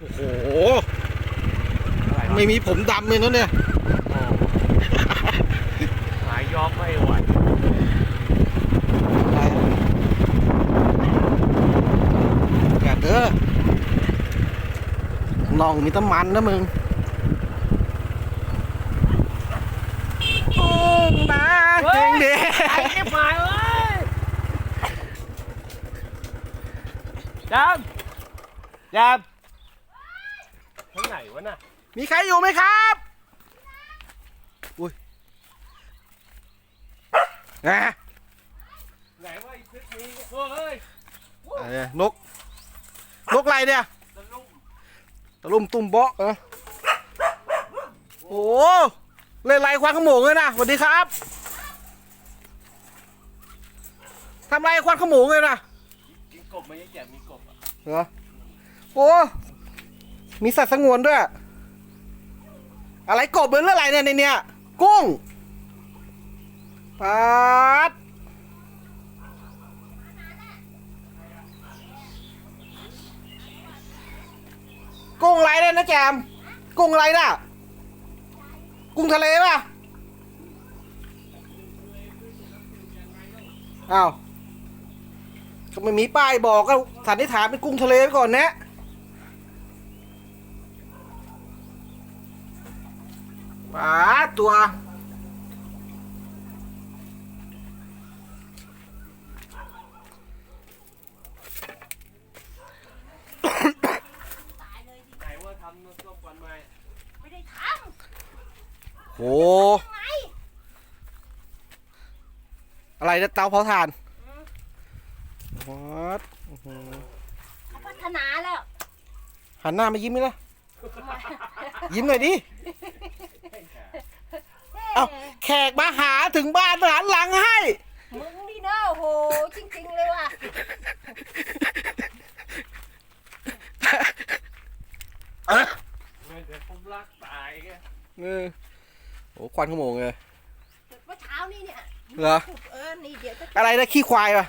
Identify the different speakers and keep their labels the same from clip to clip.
Speaker 1: โอ้โห ไม่มีผมดำเลยนะเนี่ย
Speaker 2: หายยอมไม่ไหว
Speaker 1: อะไรอย่าเด้อน้องมีแตะมันนะมึงโอ้มาเฮงเด้
Speaker 2: ไอ้ที่หายเว้ยยามยามทั้งไหน วะน่ะ
Speaker 1: มีใครอยู่ไหมครับ อุ้ยนะ
Speaker 2: ไหนว่าไอ้พริกนี้โอ้ย
Speaker 1: อะไรเนี่ยนก นกอะไรเนี่ย
Speaker 2: ตะลุ่ม
Speaker 1: ตะลุ่มตุ้มเบาะเหรอโอ้โหเล่นไรควันขโมงเลยนะสวัสดีครับทำไรควันขโมงเลยนะ
Speaker 2: กินกบไหมยังอยากมีกบอะ
Speaker 1: เหรอโอ้ มีสัตว์สงวนด้วย อะไรกบหรืออะไรเนี่ยในเนี้ยกุ้งปาดกุ้งอะไรเนี่ยนะแจม กุ้งอะไรน่ะ กุ้งทะเลป่ะอ้าวก็ไม่มีป้ายบอกก็สันนิษฐานเป็นกุ้งทะเลไปก่อนนะ ป้าดตัว
Speaker 2: ไหนว่าทำน้ำส้มก่อนไหม
Speaker 3: ไม่ได้ท
Speaker 1: โหำ
Speaker 3: ไง
Speaker 1: อะไรนะเตาเผาถ่านวัดอื้อหือ
Speaker 3: เขาพัฒนาแล้ว
Speaker 1: หันหน้ามายิ้มไหมล่ะ ยิ้มหน่อยดิ เอ้าแขกมาหาถึงบ้านหันหลังให้
Speaker 3: มึงนี่เนอะโหจริงๆเลยว่ะ
Speaker 1: เออ
Speaker 2: ไม่เดี๋ยวผมรักตายแก
Speaker 1: เออโอ้ควันขโมงเลย
Speaker 3: เมื่อเช้านี่เนี่ย
Speaker 1: เหรอ
Speaker 3: เออนี่เดี๋ยวจะ
Speaker 1: อะไรนะขี้ควายป่ะ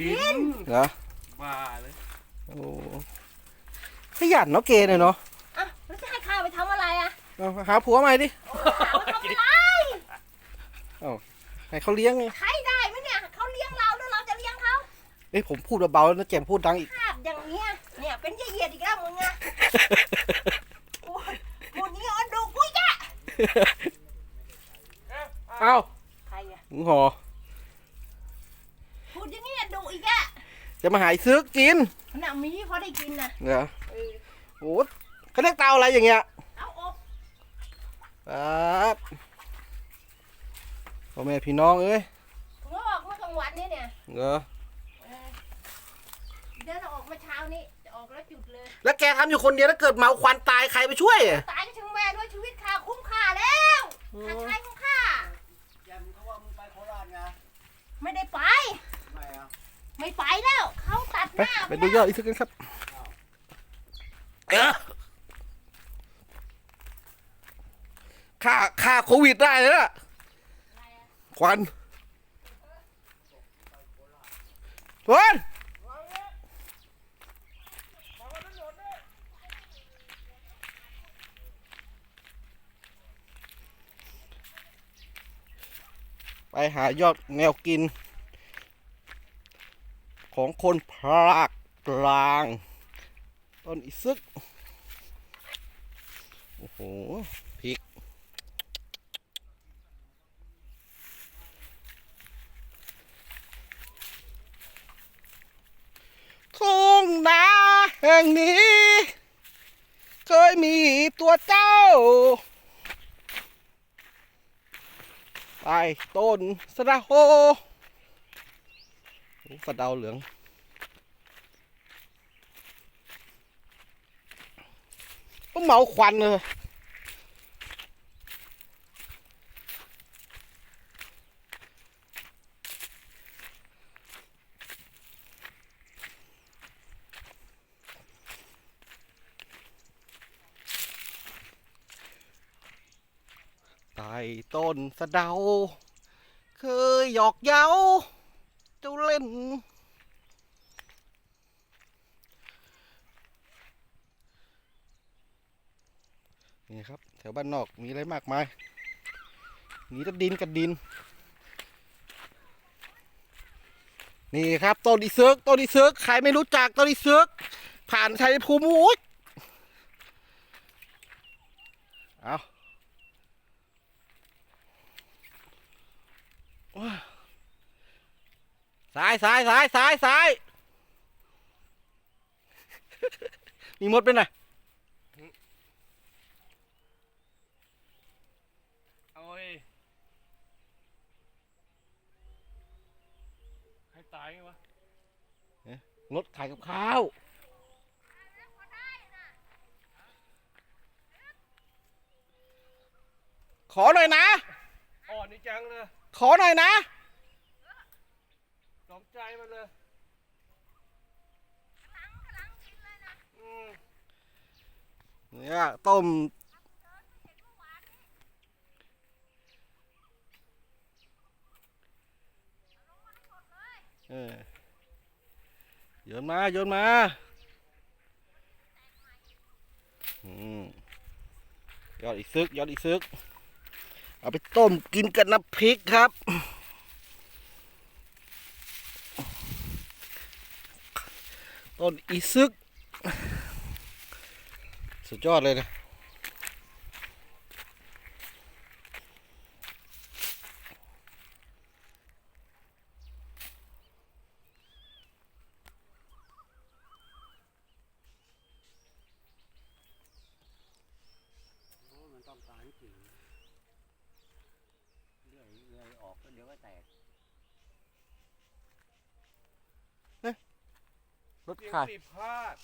Speaker 2: ดิน
Speaker 1: เหรอ
Speaker 2: บ้าเลย
Speaker 1: โอ้ขยันเนาะเกย์เนี่ยเนาะ เอาหาผัวใหม่ดิ
Speaker 3: หาว่าทำอะไร
Speaker 1: ให้เขาเลี้ยงไง
Speaker 3: ใครได้ไหมเนี่ยเขาเลี้ยงเราแล้วเราจะเลี้ยงเขา
Speaker 1: เอ้ยผมพูดเบาๆแล้วนะแจมพูดดังอีก
Speaker 3: ภาพอย่างเนี้ยเนี่ยเป็นเหยียดๆอีกแล้วมึงอะโอ้ยหมดนี้อ่อนดูกุ้ยจ้ะ
Speaker 1: เอ้า
Speaker 3: ใครอะ
Speaker 1: หงหอ
Speaker 3: พูดอย่างนี้อะดุอีกอะ
Speaker 1: จะมาหายซึกกิน
Speaker 3: ขนาดมีพอได้กินนะ
Speaker 1: เหรอ
Speaker 3: เออ
Speaker 1: โอ้เขาเรียกเตาอะไรอย่างเงี้ย
Speaker 3: เอาอบ
Speaker 1: ครับพ่อแม่พี่น้องเอ้ย
Speaker 3: งอกเมื่อกลางวันนี่เนี่ย
Speaker 1: เหรอ
Speaker 3: เออเดินออกมาเช้านี้จะออกแล้วจุดเลย
Speaker 1: แล้วแกทำอยู่คนเดียวแล้วเกิดเมาควันตายใครไปช่วยอะ
Speaker 3: ตายก็ช่างแม่ด้วยชีวิตข้าคุ้มค่าแล้วค่าใช้ของข้า
Speaker 2: แกมเขาว่ามึงไปโคราชไง
Speaker 3: ไม่ได้ไป
Speaker 2: ไม่อะ
Speaker 3: ไม่ไปแล้ว เขาตัดห
Speaker 1: ไป
Speaker 3: น้า
Speaker 1: ไปดูยอดอีกสักกันครับเออ ค่าค่าโควิดได้เลยนะควันทวนไปหายอดแนวกิน ของคนภาคกลางต้นอีซึก โอ้โหพริก ทุ่งนาแห่งนี้ เคยมี ตัวเจ้า ไปต้นสะดาโฮโอ้สะเดาเหลืองก็เมาควันเลย ใต้ต้นสะเดา เคยหยอกเย้าเจ้าเล่น นี่ครับ แถวบ้านนอกมีอะไรมากมายมีตะดินกับดิน นี่ครับต้นอีซึกต้นอีซึกใครไม่รู้จักต้นอีซึกผ่านชัยภูมิอุ้ยเอา ว้าซ้ายซ้ายซ้ายซ้ายซ้ายมีมดเป็นไง
Speaker 2: เอาไอ้ใครตายไงวะ
Speaker 1: รถขายกับข้าวขอหน่อยนะ
Speaker 2: อ่อนนี่จังเลย
Speaker 1: ขอหน่อยนะ
Speaker 2: สมใจมันเลยอืม
Speaker 1: เนี่ยต้มเออโยนมาโยนมาอืมยอดอีกซึกยอดอีกซึก เอาไปต้มกินกับน้ำพริกครับ ต้นอีซึก สุดยอดเลยนะ
Speaker 4: ต้องการจริงเลื่อยเลื่อยออกก็เดี๋ยวก็แตก
Speaker 1: รถ
Speaker 2: เสียง
Speaker 1: ขาย
Speaker 2: ปีพาด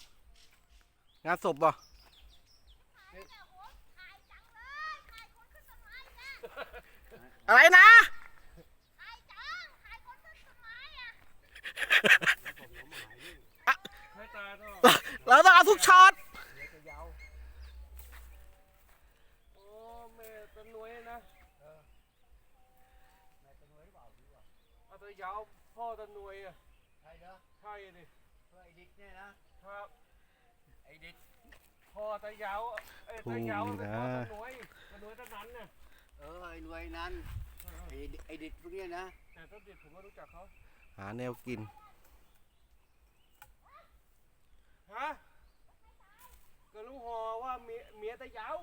Speaker 1: งานศพป่ะอะไรนะ
Speaker 2: ใครตายต้อง
Speaker 1: เราต้องเอาทุกช็อต
Speaker 2: โอ้แม่ตะหนวยนะเอา ตะยาวพ่อตะหนวยอะ
Speaker 4: ใช่เด้อ
Speaker 2: ใช่ดิ
Speaker 4: เพื่อไอ้ดิกเนี่ยนะ ครับไอ้ดิก
Speaker 2: พ่อตะยาวเอ้ยตะยาวมันเป็นพ่อตะหนวยตะหนวยตะนั้นน่ะ
Speaker 4: เออไอ้หน่วยนั้นไอ้ดิไอ้ดิกพวกเนี้ยนะ
Speaker 2: แต่ต้นเด็ดผมก็รู้จักเขา
Speaker 1: หาแนวกิน
Speaker 2: ฮะก็รู้หอว่าเมียเมียตะยาว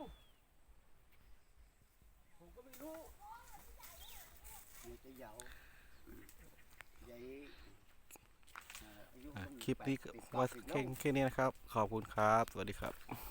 Speaker 2: ผมก็ไม่รู้
Speaker 4: มันจะยาวใหญ่เอ่ออายุ
Speaker 1: อะ
Speaker 4: ตั้ง
Speaker 1: คลิปนี้ก็
Speaker 4: แปดสิบ
Speaker 1: ไว่าแค่แค่นี้นะครับ ขอบคุณครับ สวัสดีครับ